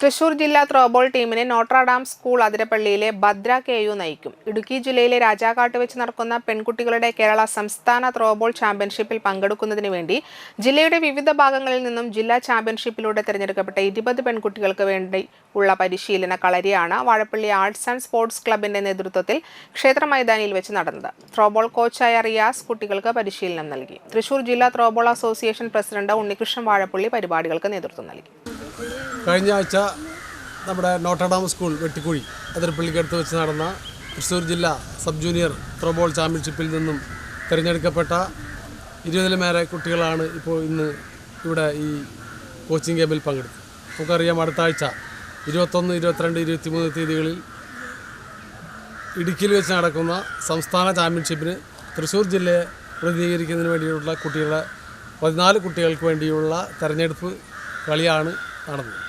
തൃശൂർ ജില്ലാ ത്രോബോൾ ടീമിനെ Notre Dame school അതിരപ്പള്ളിയിലെ ഭദ്ര കെ യു നയിക്കും. ഇടുക്കി ജില്ലയിലെ രാജാക്കാട്ട് വെച്ച് നടക്കുന്ന പെൺകുട്ടികളുടെ കേരള സംസ്ഥാന ത്രോബോൾ ചാമ്പ്യൻഷിപ്പിൽ പങ്കെടുക്കുന്നതിന് വേണ്ടി ജില്ലയുടെ വിവിധ ഭാഗങ്ങളിൽ നിന്നും ജില്ലാ ചാമ്പ്യൻഷിപ്പിലൂടെ തിരഞ്ഞെടുക്കപ്പെട്ട ഇരുപത് പെൺകുട്ടികൾക്ക് വേണ്ടി ഉള്ള പരിശീലന കളരിയാണ് വാഴപ്പള്ളി ആർട്സ് ആൻഡ് സ്പോർട്സ് ക്ലബിന്റെ നേതൃത്വത്തിൽ ക്ഷേത്ര മൈതാനിയിൽ വെച്ച് നടന്നത്. ത്രോബോൾ കോച്ചായ റിയാസ് കുട്ടികൾക്ക് പരിശീലനം നൽകി. തൃശൂർ ജില്ലാ throwball association president Unnikrishnan Vazhappally പരിപാടികൾക്ക് നേതൃത്വം നൽകി. കഴിഞ്ഞ ആഴ്ച നമ്മുടെ നോട്ടർഡാം സ്കൂൾ വെട്ടിക്കുഴി അതിരപ്പള്ളിക്കടുത്ത് വെച്ച് നടന്ന തൃശ്ശൂർ ജില്ലാ സബ് ജൂനിയർ ത്രോബോൾ ചാമ്പ്യൻഷിപ്പിൽ നിന്നും തിരഞ്ഞെടുക്കപ്പെട്ട ഇരുപതിലുമേറെ കുട്ടികളാണ് ഇപ്പോൾ ഇന്ന് ഇവിടെ ഈ കോച്ചിങ് ക്യാമ്പിൽ പങ്കെടുത്തത്. നമുക്കറിയാം അടുത്ത ആഴ്ച ഇരുപത്തൊന്ന് ഇരുപത്തിരണ്ട് ഇരുപത്തിമൂന്ന് തീയതികളിൽ ഇടുക്കിയിൽ വെച്ച് നടക്കുന്ന സംസ്ഥാന ചാമ്പ്യൻഷിപ്പിന് തൃശ്ശൂർ ജില്ലയെ പ്രതിനിധീകരിക്കുന്നതിന് വേണ്ടിയുള്ള കുട്ടികളെ പതിനാല് കുട്ടികൾക്ക് വേണ്ടിയുള്ള തെരഞ്ഞെടുപ്പ് കളിയാണ് നടന്നത്.